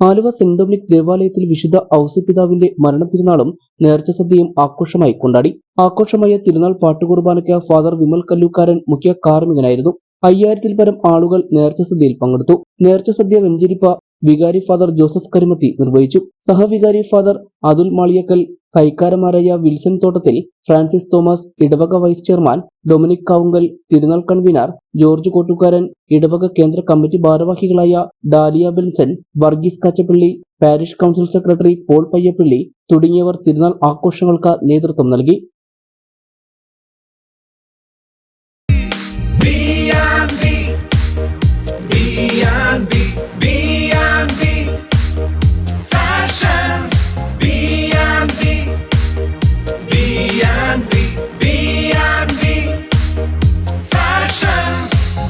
Aluva saint Dominic ദേവാലയത്തിൽ വിശുദ്ധ ഔസപിതാവിന്റെ തിരുനാളും നേർച്ച സദ്യയും ആഘോഷമായി കൊണ്ടാടി. ആഘോഷമായ തിരുനാൾ പാട്ടുകുർബാനയ്ക്ക് ഫാദർ വിമൽ കല്ലൂക്കാരൻ മുഖ്യ കാർമികനായിരുന്നു അയ്യായിരത്തിൽ പരം ആളുകൾ നേർച്ച സദ്യയിൽ പങ്കെടുത്തു. നേർച്ച സദ്യ വെഞ്ചിരിപ്പ വികാരി ഫാദർ ജോസഫ് കരിമത്തി നിർവഹിച്ചു. സഹവികാരി ഫാദർ അതുൽ മാളിയക്കൽ കൈക്കാരന്മാരായ വിൽസൺ തോട്ടത്തിൽ ഫ്രാൻസിസ് തോമസ് ഇടവക വൈസ് ചെയർമാൻ ഡൊമിനിക് കാവുങ്കൽ തിരുനാൾ കൺവീനർ ജോർജ് കോട്ടുകാരൻ ഇടവക കേന്ദ്ര കമ്മിറ്റി ഭാരവാഹികളായ Dalia Benson Varghese Kachappilly parish council secretary Paul Payyappilly തുടങ്ങിയവർ തിരുനാൾ ആഘോഷങ്ങൾക്ക് നേതൃത്വം നൽകി.